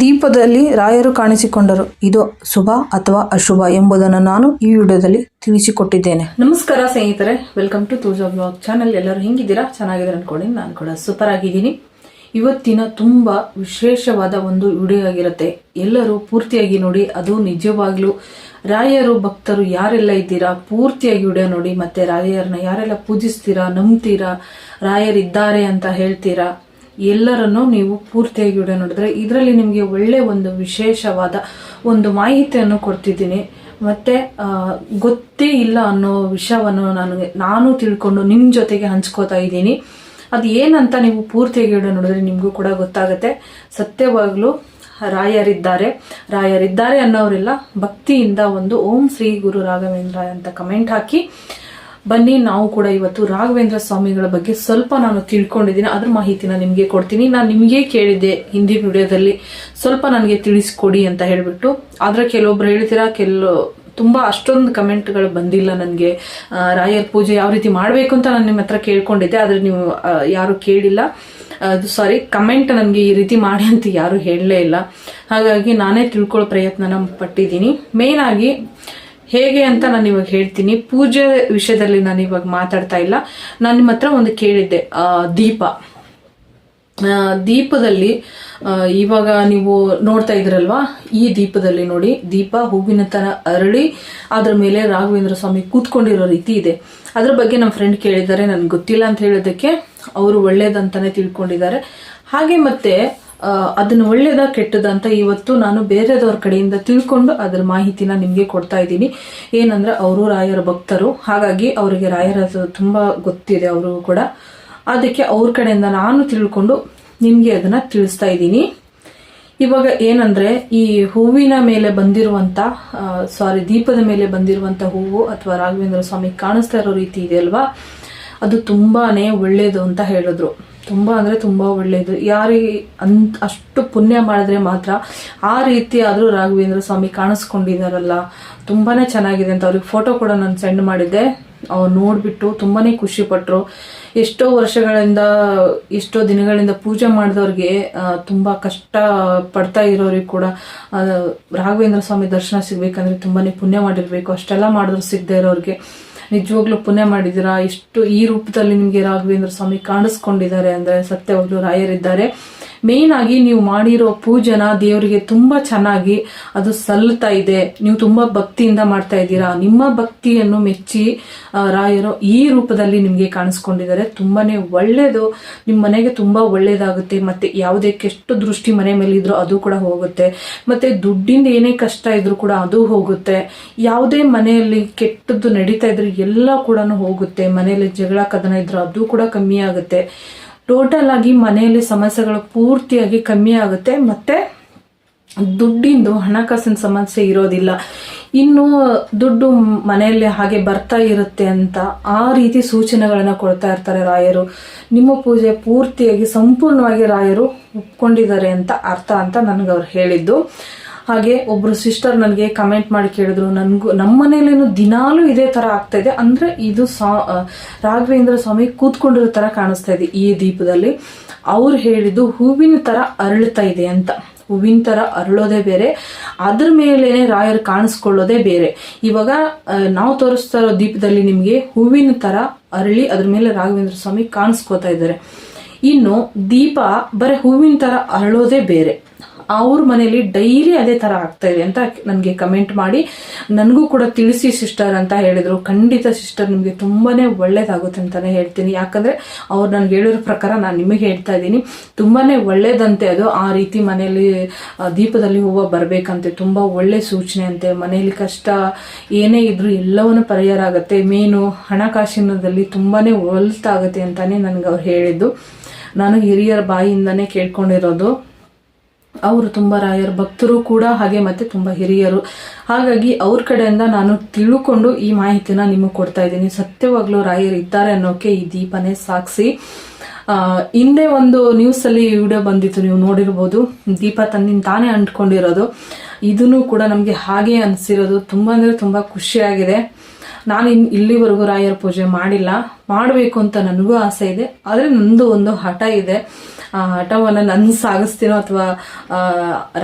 ದೀಪದಲ್ಲಿ ರಾಯರು ಕಾಣಿಸಿಕೊಂಡರು. ಇದು ಶುಭ ಅಥವಾ ಅಶುಭ ಎಂಬುದನ್ನು ನಾನು ಈ ವಿಡಿಯೋದಲ್ಲಿ ತಿಳಿಸಿಕೊಟ್ಟಿದ್ದೇನೆ. ನಮಸ್ಕಾರ ಸ್ನೇಹಿತರೆ ವೆಲ್ಕಮ್ ಟು ತೂಜಾ ಬ್ಲಾಗ್ ಚಾನಲ್ ಎಲ್ಲರೂ ಹೆಂಗಿದ್ದೀರಾ? ಚೆನ್ನಾಗಿದ್ದೀರಾ ಅನ್ಕೊಂಡು ನಾನು ಕೂಡ ಸೂಪರ್ ಆಗಿದ್ದೀನಿ. ಇವತ್ತಿನ ತುಂಬ ವಿಶೇಷವಾದ ಒಂದು ವಿಡಿಯೋ ಆಗಿರುತ್ತೆ. ಎಲ್ಲರೂ ಪೂರ್ತಿಯಾಗಿ ನೋಡಿ, ಅದು ನಿಜವಾಗ್ಲೂ ರಾಯರು ಭಕ್ತರು ಯಾರೆಲ್ಲ ಇದ್ದೀರಾ? ಪೂರ್ತಿಯಾಗಿ ವಿಡಿಯೋ ನೋಡಿ, ಮತ್ತೆ ರಾಯರನ್ನ ಯಾರೆಲ್ಲ ಪೂಜಿಸ್ತೀರಾ, ನಂಬ್ತೀರಾ, ರಾಯರಿದ್ದಾರೆ ಅಂತ ಹೇಳ್ತೀರಾ? ಎಲ್ಲರನ್ನು ನೀವು ಪೂರ್ತಿಯಾಗಿ ವಿಡಿಯೋ ನೋಡಿದ್ರೆ ಇದರಲ್ಲಿ ನಿಮಗೆ ಒಳ್ಳೆ ಒಂದು ವಿಶೇಷವಾದ ಒಂದು ಮಾಹಿತಿಯನ್ನು ಕೊಡ್ತಿದ್ದೀನಿ. ಮತ್ತೆ ಗೊತ್ತೇ ಇಲ್ಲ ಅನ್ನೋ ವಿಷಯವನ್ನು ನನಗೆ ನಾನು ತಿಳ್ಕೊಂಡು ನಿಮ್ಮ ಜೊತೆಗೆ ಹಂಚ್ಕೋತಾ ಇದ್ದೀನಿ. ಅದು ಏನಂತ ನೀವು ಪೂರ್ತಿಯಾಗಿ ವಿಡಿಯೋ ನೋಡಿದ್ರೆ ನಿಮಗೂ ಕೂಡ ಗೊತ್ತಾಗುತ್ತೆ. ಸತ್ಯವಾಗ್ಲೂ ರಾಯರಿದ್ದಾರೆ. ರಾಯರಿದ್ದಾರೆ ಅನ್ನೋರೆಲ್ಲ ಭಕ್ತಿಯಿಂದ ಒಂದು ಓಂ ಶ್ರೀ ಗುರು ರಾಘವೇಂದ್ರ ಅಂತ ಕಮೆಂಟ್ ಹಾಕಿ. ಬನ್ನಿ, ನಾವು ಕೂಡ ಇವತ್ತು ರಾಘವೇಂದ್ರ ಸ್ವಾಮಿಗಳ ಬಗ್ಗೆ ಸ್ವಲ್ಪ ನಾನು ತಿಳ್ಕೊಂಡಿದ್ದೀನಿ. ಅದ್ರ ಮಾಹಿತಿನ ನಿಮಗೆ ಕೊಡ್ತೀನಿ. ನಾನು ನಿಮಗೆ ಕೇಳಿದ್ದೆ ಹಿಂದಿ ವಿಡಿಯೋದಲ್ಲಿ. ಸ್ವಲ್ಪ ನನಗೆ ತಿಳಿಸ್ಕೊಡಿ ಅಂತ ಹೇಳಿಬಿಟ್ಟು. ಆದ್ರೆ ಕೆಲವೊಬ್ರು ಹೇಳ್ತೀರಾ, ಕೆಲವು ತುಂಬಾ ಅಷ್ಟೊಂದು ಕಮೆಂಟ್ಗಳು ಬಂದಿಲ್ಲ ನನಗೆ. ರಾಯರ್ ಪೂಜೆ ಯಾವ ರೀತಿ ಮಾಡಬೇಕು ಅಂತ ನಾನು ನಿಮ್ಮ ಹತ್ರ ಕೇಳ್ಕೊಂಡಿದ್ದೆ, ಆದ್ರೆ ನೀವು ಯಾರು ಕೇಳಿಲ್ಲ. ಅದು ಸಾರಿ ಕಮೆಂಟ್ ನನಗೆ ಈ ರೀತಿ ಮಾಡಿ ಅಂತ ಯಾರು ಹೇಳಲೇ ಇಲ್ಲ. ಹಾಗಾಗಿ ನಾನೇ ತಿಳ್ಕೊಳ್ಳೋ ಪ್ರಯತ್ನ ಪಟ್ಟಿದ್ದೀನಿ. ಮೇನ್ ಆಗಿ ಹೇಗೆ ಅಂತ ನಾನು ಇವಾಗ ಹೇಳ್ತೀನಿ. ಪೂಜೆ ವಿಷಯದಲ್ಲಿ ನಾನು ಇವಾಗ ಮಾತಾಡ್ತಾ ಇಲ್ಲ. ನಾನು ನಿಮ್ಮ ಹತ್ರ ಒಂದು ಕೇಳಿದ್ದೆ ದೀಪ. ದೀಪದಲ್ಲಿ ಇವಾಗ ನೀವು ನೋಡ್ತಾ ಇದ್ರಲ್ವಾ? ಈ ದೀಪದಲ್ಲಿ ನೋಡಿ, ದೀಪ ಹೂವಿನ ತರ ಅರಳಿ, ಅದ್ರ ಮೇಲೆ ರಾಘವೇಂದ್ರ ಸ್ವಾಮಿ ಕೂತ್ಕೊಂಡಿರೋ ರೀತಿ ಇದೆ. ಅದ್ರ ಬಗ್ಗೆ ನಮ್ಮ ಫ್ರೆಂಡ್ ಕೇಳಿದ್ದಾರೆ, ನನ್ಗೆ ಗೊತ್ತಿಲ್ಲ ಅಂತ ಹೇಳೋದಕ್ಕೆ. ಅವರು ಒಳ್ಳೇದಂತಾನೆ ತಿಳ್ಕೊಂಡಿದ್ದಾರೆ. ಹಾಗೆ ಮತ್ತೆ ಅದನ್ನ ಒಳ್ಳೇದ ಕೆಟ್ಟದ ಅಂತ ಇವತ್ತು ನಾನು ಬೇರೆದವ್ರ ಕಡೆಯಿಂದ ತಿಳ್ಕೊಂಡು ಅದ್ರ ಮಾಹಿತಿನ ನಿಮ್ಗೆ ಕೊಡ್ತಾ ಇದ್ದೀನಿ. ಏನಂದ್ರೆ ಅವರು ರಾಯರ ಭಕ್ತರು. ಹಾಗಾಗಿ ಅವರಿಗೆ ರಾಯರ ತುಂಬಾ ಗೊತ್ತಿದೆ ಅವರು ಕೂಡ. ಅದಕ್ಕೆ ಅವ್ರ ಕಡೆಯಿಂದ ನಾನು ತಿಳ್ಕೊಂಡು ನಿಮ್ಗೆ ಅದನ್ನ ತಿಳಿಸ್ತಾ ಇದ್ದೀನಿ. ಇವಾಗ ಏನಂದ್ರೆ ಈ ಹೂವಿನ ಮೇಲೆ ಬಂದಿರುವಂತ ಸಾರಿ ದೀಪದ ಮೇಲೆ ಬಂದಿರುವಂತ ಹೂವು ಅಥವಾ ರಾಘವೇಂದ್ರ ಸ್ವಾಮಿ ಕಾಣಿಸ್ತಾ ಇರೋ ರೀತಿ ಇದೆ ಅಲ್ವಾ? ಅದು ತುಂಬಾನೇ ಒಳ್ಳೇದು ಅಂತ ಹೇಳಿದ್ರು. ತುಂಬಾ ಅಂದರೆ ತುಂಬಾ ಒಳ್ಳೆಯದು ಯಾರಿಗೆ ಅಂತ ಅಷ್ಟು ಪುಣ್ಯ ಮಾಡಿದ್ರೆ ಮಾತ್ರ ಆ ರೀತಿ ಆದರೂ ರಾಘವೇಂದ್ರ ಸ್ವಾಮಿ ಕಾಣಿಸ್ಕೊಂಡಿದ್ದಾರಲ್ಲ ತುಂಬಾನೇ ಚೆನ್ನಾಗಿದೆ ಅಂತ ಅವ್ರಿಗೆ ಫೋಟೋ ಕೂಡ ನಾನು ಸೆಂಡ್ ಮಾಡಿದ್ದೆ. ಅವ್ರು ನೋಡಿಬಿಟ್ಟು ತುಂಬಾನೇ ಖುಷಿ ಪಟ್ರು. ಎಷ್ಟೋ ವರ್ಷಗಳಿಂದ, ಎಷ್ಟೋ ದಿನಗಳಿಂದ ಪೂಜೆ ಮಾಡಿದವ್ರಿಗೆ ತುಂಬ ತುಂಬಾ ಕಷ್ಟ ಪಡ್ತಾ ಇರೋರಿಗೆ ಕೂಡ ರಾಘವೇಂದ್ರ ಸ್ವಾಮಿ ದರ್ಶನ ಸಿಗಬೇಕಂದ್ರೆ ತುಂಬಾನೇ ಪುಣ್ಯ ಮಾಡಿರಬೇಕು. ಅಷ್ಟೆಲ್ಲ ಮಾಡಿದ್ರು ಸಿಗದೆ ಇರೋರಿಗೆ. ನಿಜವಾಗ್ಲೂ ಪುಣ್ಯ ಮಾಡಿದ್ದೀರಾ? ಇಷ್ಟು ಈ ರೂಪದಲ್ಲಿ ನಿಮಗೆ ರಾಘವೇಂದ್ರ ಸ್ವಾಮಿ ಕಾಣಿಸ್ಕೊಂಡಿದ್ದಾರೆ ಅಂದ್ರೆ ಸತ್ಯವಾಗ್ಲೂ ರಾಯರಿದ್ದಾರೆ. ಮೇನ್ ಆಗಿ ನೀವು ಮಾಡಿರೋ ಪೂಜನ ದೇವರಿಗೆ ತುಂಬಾ ಚೆನ್ನಾಗಿ ಅದು ಸಲ್ಲುತ್ತಾ ಇದೆ. ನೀವು ತುಂಬಾ ಭಕ್ತಿಯಿಂದ ಮಾಡ್ತಾ ಇದ್ದೀರಾ. ನಿಮ್ಮ ಭಕ್ತಿಯನ್ನು ಮೆಚ್ಚಿ ರಾಯರು ಈ ರೂಪದಲ್ಲಿ ನಿಮ್ಗೆ ಕಾಣಿಸ್ಕೊಂಡಿದ್ದಾರೆ. ತುಂಬಾನೇ ಒಳ್ಳೇದು. ನಿಮ್ಮ ಮನೆಗೆ ತುಂಬಾ ಒಳ್ಳೇದಾಗುತ್ತೆ. ಮತ್ತೆ ಯಾವುದೇ ಕೆಟ್ಟು ದೃಷ್ಟಿ ಮನೆ ಮೇಲೆ ಇದ್ರೂ ಅದು ಕೂಡ ಹೋಗುತ್ತೆ. ಮತ್ತೆ ದುಡ್ಡಿಂದ ಏನೇ ಕಷ್ಟ ಇದ್ರೂ ಕೂಡ ಅದು ಹೋಗುತ್ತೆ. ಯಾವುದೇ ಮನೆಯಲ್ಲಿ ಕೆಟ್ಟದ್ದು ನಡೀತಾ ಇದ್ರೆ ಎಲ್ಲ ಕೂಡ ಹೋಗುತ್ತೆ. ಮನೆಯಲ್ಲಿ ಜಗಳ ಕದನ ಇದ್ರೆ ಅದು ಕೂಡ ಕಮ್ಮಿ ಆಗುತ್ತೆ. ಟೋಟಲ್ ಆಗಿ ಮನೆಯಲ್ಲಿ ಸಮಸ್ಯೆಗಳು ಪೂರ್ತಿಯಾಗಿ ಕಮ್ಮಿ ಆಗುತ್ತೆ. ಮತ್ತೆ ದುಡ್ಡಿಂದು ಹಣಕಾಸಿನ ಸಮಸ್ಯೆ ಇರೋದಿಲ್ಲ. ಇನ್ನು ದುಡ್ಡು ಮನೆಯಲ್ಲಿ ಹಾಗೆ ಬರ್ತಾ ಇರುತ್ತೆ ಅಂತ ಆ ರೀತಿ ಸೂಚನೆಗಳನ್ನ ಕೊಡ್ತಾ ಇರ್ತಾರೆ ರಾಯರು. ನಿಮ್ಮ ಪೂಜೆ ಪೂರ್ತಿಯಾಗಿ ಸಂಪೂರ್ಣವಾಗಿ ರಾಯರು ಒಪ್ಕೊಂಡಿದ್ದಾರೆ ಅಂತ ಅರ್ಥ ಅಂತ ನನಗೆ ಅವ್ರು ಹೇಳಿದ್ದು. ಹಾಗೆ ಒಬ್ರು ಸಿಸ್ಟರ್ ನನಗೆ ಕಮೆಂಟ್ ಮಾಡಿ ಕೇಳಿದ್ರು. ನನಗೂ ನಮ್ಮ ಮನೇಲೇನು ದಿನಾಲೂ ಇದೇ ತರ ಆಗ್ತಾ ಇದೆ. ಅಂದ್ರೆ ಇದು ಸಾ ರಾಘವೇಂದ್ರ ಸ್ವಾಮಿ ಕೂತ್ಕೊಂಡಿರೋ ತರ ಕಾಣಿಸ್ತಾ ಇದೆ ಈ ದೀಪದಲ್ಲಿ. ಅವ್ರು ಹೇಳಿದ್ದು ಹೂವಿನ ತರ ಅರಳುತ್ತಾ ಇದೆ ಅಂತ. ಹೂವಿನ ತರ ಅರಳೋದೇ ಬೇರೆ. ಅದ್ರ ಮೇಲೇನೆ ರಾಯರು ಕಾಣಿಸ್ಕೊಳ್ಳೋದೇ ಬೇರೆ. ಇವಾಗ ನಾವು ತೋರಿಸ್ತಾ ಇರೋ ದೀಪದಲ್ಲಿ ನಿಮ್ಗೆ ಹೂವಿನ ತರ ಅರಳಿ ಅದ್ರ ಮೇಲೆ ರಾಘವೇಂದ್ರ ಸ್ವಾಮಿ ಕಾಣಿಸ್ಕೋತಾ ಇದ್ದಾರೆ. ಇನ್ನು ದೀಪ ಬರೀ ಹೂವಿನ ತರ ಅರಳೋದೇ ಬೇರೆ. ಅವ್ರ ಮನೇಲಿ ಡೈಲಿ ಅದೇ ತರ ಆಗ್ತಾ ಇದೆ ಅಂತ ನನಗೆ ಕಮೆಂಟ್ ಮಾಡಿ. ನನಗೂ ಕೂಡ ತಿಳಿಸಿ ಸಿಸ್ಟರ್ ಅಂತ ಹೇಳಿದ್ರು. ಖಂಡಿತ ಸಿಸ್ಟರ್ ನಿಮಗೆ ತುಂಬಾನೇ ಒಳ್ಳೇದಾಗುತ್ತೆ ಅಂತಾನೆ ಹೇಳ್ತೀನಿ. ಯಾಕಂದ್ರೆ ಅವ್ರು ನನ್ಗೆ ಹೇಳಿರೋ ಪ್ರಕಾರ ನಾನು ನಿಮಗೆ ಹೇಳ್ತಾ ಇದ್ದೀನಿ. ತುಂಬಾನೇ ಒಳ್ಳೇದಂತೆ ಅದು. ಆ ರೀತಿ ಮನೆಯಲ್ಲಿ ದೀಪದಲ್ಲಿ ಹೂವು ಬರಬೇಕಂತೆ. ತುಂಬಾ ಒಳ್ಳೆ ಸೂಚನೆ ಅಂತೆ. ಮನೆಯಲ್ಲಿ ಕಷ್ಟ ಏನೇ ಇದ್ರೂ ಎಲ್ಲವನ್ನು ಪರಿಹಾರ ಆಗುತ್ತೆ. ಮೇನು ಹಣಕಾಸಿನದಲ್ಲಿ ತುಂಬಾನೇ ಒಲ್ತಾಗುತ್ತೆ ಅಂತಾನೆ ನನ್ಗೆ ಅವ್ರು ಹೇಳಿದ್ದು. ನಾನು ಹಿರಿಯರ ಬಾಯಿಯಿಂದಾನೇ ಕೇಳ್ಕೊಂಡಿರೋದು. ಅವರು ತುಂಬ ರಾಯರ, ಭಕ್ತರು ಕೂಡ ಹಾಗೆ ಮತ್ತೆ ತುಂಬ ಹಿರಿಯರು. ಹಾಗಾಗಿ ಅವ್ರ ಕಡೆಯಿಂದ ನಾನು ತಿಳ್ಕೊಂಡು ಈ ಮಾಹಿತಿನ ನಿಮಗೆ ಕೊಡ್ತಾ ಇದ್ದೀನಿ. ಸತ್ಯವಾಗ್ಲೂ ರಾಯರು ಇದ್ದಾರೆ ಅನ್ನೋಕೆ ಈ ದೀಪನೇ ಸಾಕ್ಷಿ. ಹಿಂದೆ ಒಂದು ನ್ಯೂಸ್ ಅಲ್ಲಿ ವಿಡಿಯೋ ಬಂದಿತ್ತು, ನೀವು ನೋಡಿರ್ಬೋದು. ದೀಪ ತನ್ನಿಂದ ತಾನೇ ಅಂಟ್ಕೊಂಡಿರೋದು. ಇದನ್ನು ಕೂಡ ನಮಗೆ ಹಾಗೆ ಅನಿಸಿರೋದು. ತುಂಬಾ ಅಂದ್ರೆ ತುಂಬಾ ಖುಷಿಯಾಗಿದೆ. ನಾನು ಇನ್ ಇಲ್ಲಿವರೆಗೂ ರಾಯರ ಪೂಜೆ ಮಾಡಿಲ್ಲ. ಮಾಡಬೇಕು ಅಂತ ನನಗೂ ಆಸೆ ಇದೆ. ಆದರೆ ನಂದು ಒಂದು ಹಠ ಇದೆ. ಹಠವನ್ನು ನಾನು ಸಾಗಿಸ್ತೀನೋ ಅಥವಾ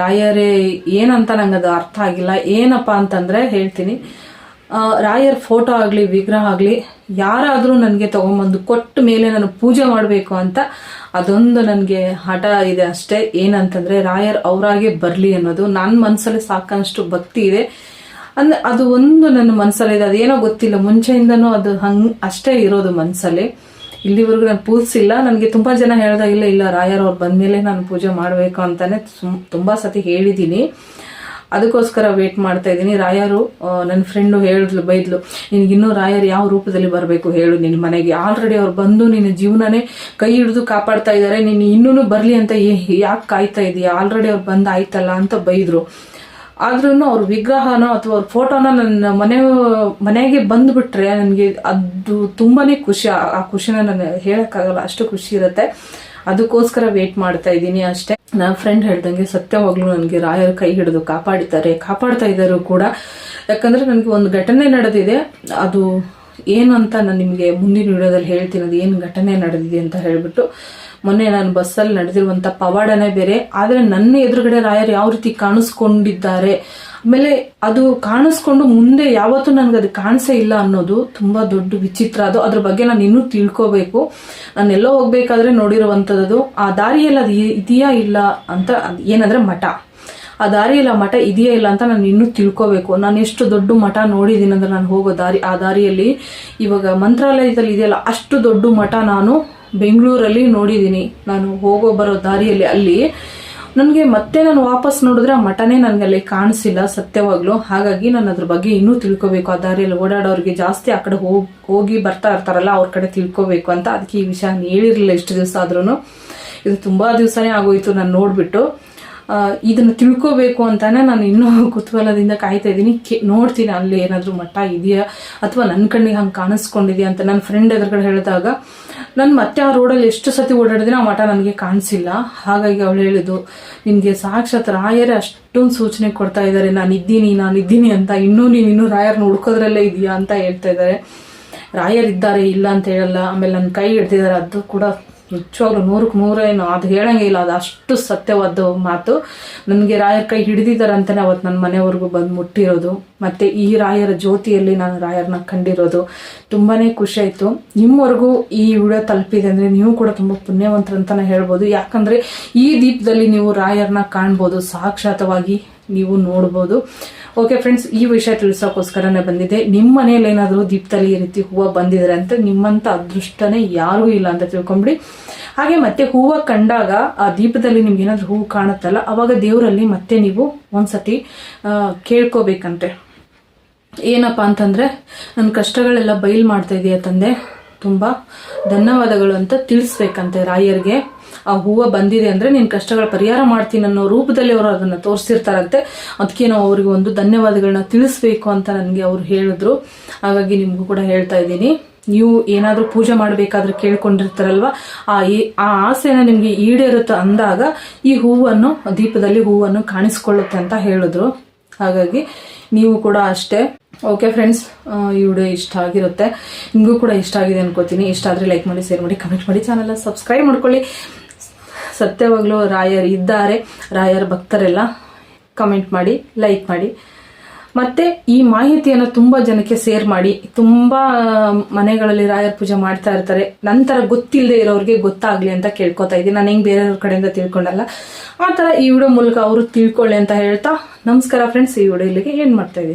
ರಾಯರೇ ಏನಂತ ನಂಗೆ ಅದು ಅರ್ಥ ಆಗಿಲ್ಲ. ಏನಪ್ಪ ಅಂತಂದ್ರೆ ಹೇಳ್ತೀನಿ. ರಾಯರ್ ಫೋಟೋ ಆಗಲಿ, ವಿಗ್ರಹ ಆಗಲಿ, ಯಾರಾದರೂ ನನಗೆ ತಗೊಂಬಂದು ಕೊಟ್ಟ ಮೇಲೆ ನಾನು ಪೂಜೆ ಮಾಡಬೇಕು ಅಂತ ಅದೊಂದು ನನಗೆ ಹಠ ಇದೆ ಅಷ್ಟೇ. ಏನಂತಂದರೆ ರಾಯರ್ ಅವರಾಗೆ ಬರಲಿ ಅನ್ನೋದು ನನ್ನ ಮನಸ್ಸಲ್ಲಿ ಸಾಕಷ್ಟು ಭಕ್ತಿ ಇದೆ. ಅಂದ್ರೆ ಅದು ಒಂದು ನನ್ನ ಮನಸ್ಸಲ್ಲಿದೆ ಅದೇನೋ ಗೊತ್ತಿಲ್ಲ. ಮುಂಚೆಯಿಂದನೂ ಅದು ಹಂಗೆ ಅಷ್ಟೇ ಇರೋದು ಮನಸ್ಸಲ್ಲಿ ಇಲ್ಲಿವರೆಗೂ ನಾನು ಪೂಜಿಸಿಲ್ಲ ನನಗೆ ತುಂಬ ಜನ ಹೇಳ್ದಾಗ, ಇಲ್ಲ ಇಲ್ಲ, ರಾಯರು ಅವ್ರು ಬಂದಮೇಲೆ ನಾನು ಪೂಜೆ ಮಾಡಬೇಕು ಅಂತಲೇ ಸುಮ್- ತುಂಬಾ ಸತಿ ಹೇಳಿದ್ದೀನಿ. ಅದಕ್ಕೋಸ್ಕರ ವೇಟ್ ಮಾಡ್ತಾ ಇದ್ದೀನಿ. ರಾಯರು ನನ್ನ ಫ್ರೆಂಡು ಹೇಳಿದ್ಲು, ಬೈದ್ಲು ನಿನಗಿನ್ನೂ ರಾಯರು ಯಾವ ರೂಪದಲ್ಲಿ ಬರಬೇಕು ಹೇಳು ನಿನ್ನ ಮನೆಗೆ. ಆಲ್ರೆಡಿ ಅವ್ರು ಬಂದು ನಿನ್ನ ಜೀವನನೇ ಕೈ ಹಿಡಿದು ಕಾಪಾಡ್ತಾ ಇದ್ದಾರೆ. ನೀನು ಇನ್ನೂ ಬರಲಿ ಅಂತ ಯಾಕೆ ಕಾಯ್ತಾ ಇದೀಯ? ಆಲ್ರೆಡಿ ಅವ್ರು ಬಂದು ಆಯ್ತಲ್ಲ ಅಂತ ಬೈದ್ರು. ಆದ್ರೂ ಅವ್ರ ವಿಗ್ರಹನೋ ಅಥವಾ ಅವ್ರ ಫೋಟೋನ ನನ್ನ ಮನೆ, ಮನೆಗೆ ಬಂದ್ಬಿಟ್ರೆ ನನಗೆ ಅದು ತುಂಬಾನೇ ಖುಷಿ. ಆ- ಖುಷಿನ ನಾನು ಹೇಳಕ್ಕಾಗಲ್ಲ, ಅಷ್ಟು ಖುಷಿ ಇರುತ್ತೆ. ಅದಕ್ಕೋಸ್ಕರ ವೇಟ್ ಮಾಡ್ತಾ ಇದ್ದೀನಿ ಅಷ್ಟೇ. ನನ್ನ ಫ್ರೆಂಡ್ ಹೇಳ್ದಂಗೆ ಸತ್ಯವಾಗ್ಲೂ ನನಗೆ ರಾಯರ ಕೈ ಹಿಡಿದು ಕಾಪಾಡಿದ್ದಾರೆ. ಕಾಪಾಡ್ತಾ ಇದ್ದಾರೆ ಕೂಡ, ಯಾಕಂದ್ರೆ ನನಗೆ ಒಂದು ಘಟನೆ ನಡೆದಿದೆ. ಅದು ಏನು ಅಂತ ನಾನು ನಿಮಗೆ ಮುಂದಿನ ವಿಡಿಯೋದಲ್ಲಿ ಹೇಳ್ತೀನಿ. ಅದು ಏನು ಘಟನೆ ನಡೆದಿದೆ ಅಂತ ಹೇಳ್ಬಿಟ್ಟು. ಮೊನ್ನೆ ನಾನು ಬಸ್ಸಲ್ಲಿ ನಡೆದಿರುವಂಥ ಪವಾಡನೇ ಬೇರೆ, ಆದರೆ ನನ್ನ ಎದುರುಗಡೆ ರಾಯರು ಯಾವ ರೀತಿ ಕಾಣಿಸ್ಕೊಂಡಿದ್ದಾರೆ, ಆಮೇಲೆ ಅದು ಕಾಣಿಸ್ಕೊಂಡು ಮುಂದೆ ಯಾವತ್ತೂ ನನಗೆ ಅದು ಕಾಣಿಸೇ ಇಲ್ಲ ಅನ್ನೋದು ತುಂಬಾ ದೊಡ್ಡ ವಿಚಿತ್ರ. ಅದು ಅದ್ರ ಬಗ್ಗೆ ನಾನು ಇನ್ನೂ ತಿಳ್ಕೋಬೇಕು. ನಾನು ಎಲ್ಲೋ ಹೋಗ್ಬೇಕಾದ್ರೆ ನೋಡಿರುವಂಥದ್ದು ಆ ದಾರಿಯಲ್ಲಿ ಅದು ಇದೆಯಾ ಇಲ್ಲ ಅಂತ ಏನಂದ್ರೆ ಮಠ. ಆ ದಾರಿ ಆ ಮಠ ಇದೆಯಾ ಇಲ್ಲ ಅಂತ ನಾನು ಇನ್ನೂ ತಿಳ್ಕೋಬೇಕು. ನಾನು ಎಷ್ಟು ದೊಡ್ಡ ಮಠ ನೋಡಿದ್ದೀನಿ ಅಂದ್ರೆ ನಾನು ಹೋಗೋ ದಾರಿ, ಆ ದಾರಿಯಲ್ಲಿ ಇವಾಗ ಮಂತ್ರಾಲಯದಲ್ಲಿ ಇದೆಯಲ್ಲ, ಅಷ್ಟು ದೊಡ್ಡ ಮಠ ನಾನು ಬೆಂಗಳೂರಲ್ಲಿ ನೋಡಿದ್ದೀನಿ. ನಾನು ಹೋಗೋ ಬರೋ ದಾರಿಯಲ್ಲಿ ಅಲ್ಲಿ. ನನಗೆ ಮತ್ತೆ ನಾನು ವಾಪಸ್ ನೋಡಿದ್ರೆ ಆ ಮಠನೇ ನನಗೆ ಅಲ್ಲಿ ಕಾಣಿಸಿಲ್ಲ ಸತ್ಯವಾಗ್ಲೂ. ಹಾಗಾಗಿ ನಾನು ಅದ್ರ ಬಗ್ಗೆ ಇನ್ನೂ ತಿಳ್ಕೊಬೇಕು. ಆ ದಾರಿಯಲ್ಲಿ ಓಡಾಡೋರಿಗೆ ಜಾಸ್ತಿ ಆ ಕಡೆ ಹೋಗಿ ಹೋಗಿ ಬರ್ತಾ ಇರ್ತಾರಲ್ಲ, ಅವ್ರ ಕಡೆ ತಿಳ್ಕೊಬೇಕು ಅಂತ. ಅದಕ್ಕೆ ಈ ವಿಷಯ ಹೇಳಿರಲಿಲ್ಲ ಇಷ್ಟು ದಿವಸ ಆದ್ರೂ ಇದು ತುಂಬ ದಿವಸನೇ ಆಗೋಯ್ತು ನಾನು ನೋಡ್ಬಿಟ್ಟು. ಇದನ್ನ ತಿಳ್ಕೋಬೇಕು ಅಂತಾನೆ ನಾನು ಇನ್ನೂ ಕುತೂಹಲದಿಂದ ಕಾಯ್ತಾ ಇದ್ದೀನಿ. ಕೇ, ನೋಡ್ತೀನಿ ಅಲ್ಲಿ ಏನಾದರೂ ಮಠ ಇದೆಯಾ? ಅಥವಾ ನನ್ನ ಕಣ್ಣಿಗೆ ಹಂಗೆ ಕಾಣಿಸ್ಕೊಂಡಿದೆಯಾ ಅಂತ. ನನ್ನ ಫ್ರೆಂಡ್ ಎದುರುಗಡೆ ಹೇಳಿದಾಗ ನಾನು ಮತ್ತೆ ಆ ರೋಡಲ್ಲಿ ಎಷ್ಟು ಸತಿ ಓಡಾಡಿದ್ರೆ ಆ ಮಠ ನನಗೆ ಕಾಣಿಸಿಲ್ಲ. ಹಾಗಾಗಿ ಅವಳು ಹೇಳಿದ್ದು ನಿನಗೆ ಸಾಕ್ಷಾತ್ ರಾಯರೇ ಅಷ್ಟೊಂದು ಸೂಚನೆ ಕೊಡ್ತಾ ಇದ್ದಾರೆ ನಾನು ಇದ್ದೀನಿ ನಾನು ಇದ್ದೀನಿ ಅಂತ. ಇನ್ನೂ ನೀನು ಇನ್ನೂ ರಾಯರ್ ಹುಡ್ಕೋದ್ರಲ್ಲೇ ಇದೆಯಾ? ಅಂತ ಹೇಳ್ತಾ ಇದ್ದಾರೆ ರಾಯರ್ ಇದ್ದಾರೆ ಇಲ್ಲ ಅಂತ ಹೇಳಲ್ಲ. ಆಮೇಲೆ ನನ್ನ ಕೈ ಹಿಡ್ದಿದ್ದಾರೆ ಅದು ಕೂಡ ನಿಜವಾಗ್ಲೂ ನೂರಕ್ಕೆ ನೂರೇನು ಅದು ಹೇಳಂಗೆ ಇಲ್ಲ, ಅದು ಅಷ್ಟು ಸತ್ಯವಾದ ಮಾತು. ನನಗೆ ರಾಯರ ಕೈ ಹಿಡಿದಿದ್ದಾರೆ ಅಂತಾನೆ ಅವತ್ತು ನನ್ನ ಮನೆವರೆಗೂ ಬಂದು ಮುಟ್ಟಿರೋದು. ಮತ್ತೆ ಈ ರಾಯರ ಜ್ಯೋತಿಯಲ್ಲಿ ನಾನು ರಾಯರನ್ನ ಕಂಡಿರೋದು. ತುಂಬಾನೇ ಖುಷಿ ಆಯ್ತು. ನಿಮ್ಮವರೆಗೂ ಈ ವಿಡಿಯೋ ತಲುಪಿದೆ ಅಂದ್ರೆ ನೀವು ಕೂಡ ತುಂಬಾ ಪುಣ್ಯವಂತರಂತಾನೆ ಹೇಳ್ಬೋದು. ಯಾಕಂದ್ರೆ ಈ ದೀಪದಲ್ಲಿ ನೀವು ರಾಯರನ್ನ ಕಾಣ್ಬೋದು ಸಾಕ್ಷಾತವಾಗಿ ನೀವು ನೋಡ್ಬೋದು. ಓಕೆ ಫ್ರೆಂಡ್ಸ್ ಈ ವಿಷಯ ತಿಳಿಸೋಕ್ಕೋಸ್ಕರನೇ ಬಂದಿದೆ ನಿಮ್ಮ ಮನೇಲಿ ಏನಾದರೂ ದೀಪದಲ್ಲಿ ಈ ರೀತಿ ಹೂವು ಬಂದಿದ್ರೆ ಅಂತ ನಿಮ್ಮಂಥ ಅದೃಷ್ಟನೇ ಯಾರೂ ಇಲ್ಲ ಅಂತ ತಿಳ್ಕೊಂಬಿಡಿ. ಹಾಗೆ ಮತ್ತೆ ಹೂವು ಕಂಡಾಗ ಆ ದೀಪದಲ್ಲಿ ನಿಮ್ಗೆ ಏನಾದರೂ ಹೂವು ಕಾಣುತ್ತಲ್ಲ, ಅವಾಗ ದೇವರಲ್ಲಿ ಮತ್ತೆ ನೀವು ಒಂದ್ಸತಿ ಕೇಳ್ಕೋಬೇಕಂತೆ. ಏನಪ್ಪ ಅಂತಂದ್ರೆ ನನ್ನ ಕಷ್ಟಗಳೆಲ್ಲ ಬಯಲು ಮಾಡ್ತಾ ಇದೆಯಾ ತಂದೆ. ತುಂಬಾ ಧನ್ಯವಾದಗಳು ಅಂತ ತಿಳಿಸ್ಬೇಕಂತೆ ರಾಯರ್ಗೆ. ಆ ಹೂವು ಬಂದಿದೆ ಅಂದ್ರೆ ನಿನ್ನ ಕಷ್ಟಗಳ ಪರಿಹಾರ ಮಾಡ್ತೀನಿ ಅನ್ನೋ ರೂಪದಲ್ಲಿ ಅವರು ಅದನ್ನ ತೋರಿಸಿರ್ತಾರಂತೆ. ಅದಕ್ಕೆ ನಾವು ಅವ್ರಿಗೆ ಒಂದು ಧನ್ಯವಾದಗಳನ್ನ ತಿಳಿಸ್ಬೇಕು ಅಂತ ನನಗೆ ಅವರು ಹೇಳಿದ್ರು. ಹಾಗಾಗಿ ನಿಮಗೂ ಕೂಡ ಹೇಳ್ತಾ ಇದ್ದೀನಿ. ನೀವು ಏನಾದ್ರೂ ಪೂಜೆ ಮಾಡಬೇಕಾದ್ರೆ ಕೇಳ್ಕೊಂಡಿರ್ತಾರಲ್ವ? ಆ ಆ ಆಸೆನ ನಿಮ್ಗೆ ಈಡೇರುತ್ತೆ ಅಂದಾಗ ಈ ಹೂವನ್ನು, ದೀಪದಲ್ಲಿ ಹೂವನ್ನು ಕಾಣಿಸ್ಕೊಳ್ಳುತ್ತೆ ಅಂತ ಹೇಳಿದ್ರು. ಹಾಗಾಗಿ ನೀವು ಕೂಡ ಅಷ್ಟೇ. ಓಕೆ ಫ್ರೆಂಡ್ಸ್ ಈ ವಿಡಿಯೋ ಇಷ್ಟ ಆಗಿರುತ್ತೆ. ನಿಮಗೂ ಕೂಡ ಇಷ್ಟ ಆಗಿದೆ ಅನ್ಕೋತೀನಿ. ಇಷ್ಟ ಆದರೆ ಲೈಕ್ ಮಾಡಿ ಶೇರ್ ಮಾಡಿ ಕಮೆಂಟ್ ಮಾಡಿ ಚಾನಲ್ನ ಸಬ್ಸ್ಕ್ರೈಬ್ ಮಾಡ್ಕೊಳ್ಳಿ. ಸತ್ಯವಾಗ್ಲೂ ರಾಯರ್ ಇದ್ದಾರೆ. ರಾಯರ್ ಭಕ್ತರೆಲ್ಲ ಕಮೆಂಟ್ ಮಾಡಿ ಲೈಕ್ ಮಾಡಿ. ಮತ್ತೆ ಈ ಮಾಹಿತಿಯನ್ನು ತುಂಬಾ ಜನಕ್ಕೆ ಸೇರ್ ಮಾಡಿ. ತುಂಬಾ ಮನೆಗಳಲ್ಲಿ ರಾಯರ್ ಪೂಜೆ ಮಾಡ್ತಾ ಇರ್ತಾರೆ. ನಂತರ ಗೊತ್ತಿಲ್ಲದೆ ಇರೋರಿಗೆ ಗೊತ್ತಾಗ್ಲಿ ಅಂತ ಕೇಳ್ಕೊತಾ ಇದ್ದೀನಿ. ನಾನು ಹೆಂಗ್ ಬೇರೆಯವ್ರ ಕಡೆಯಿಂದ ತಿಳ್ಕೊಂಡಲ್ಲ. ಆ ಥರ ಈ ವಿಡಿಯೋ ಮೂಲಕ ಅವರು ತಿಳ್ಕೊಳ್ಳಿ ಅಂತ ಹೇಳ್ತಾ ನಮಸ್ಕಾರ ಫ್ರೆಂಡ್ಸ್ ಈ ವಿಡಿಯೋ ಇಲ್ಲಿಗೆ ಏನು ಮಾಡ್ತಾ ಇದ್ದೀನಿ.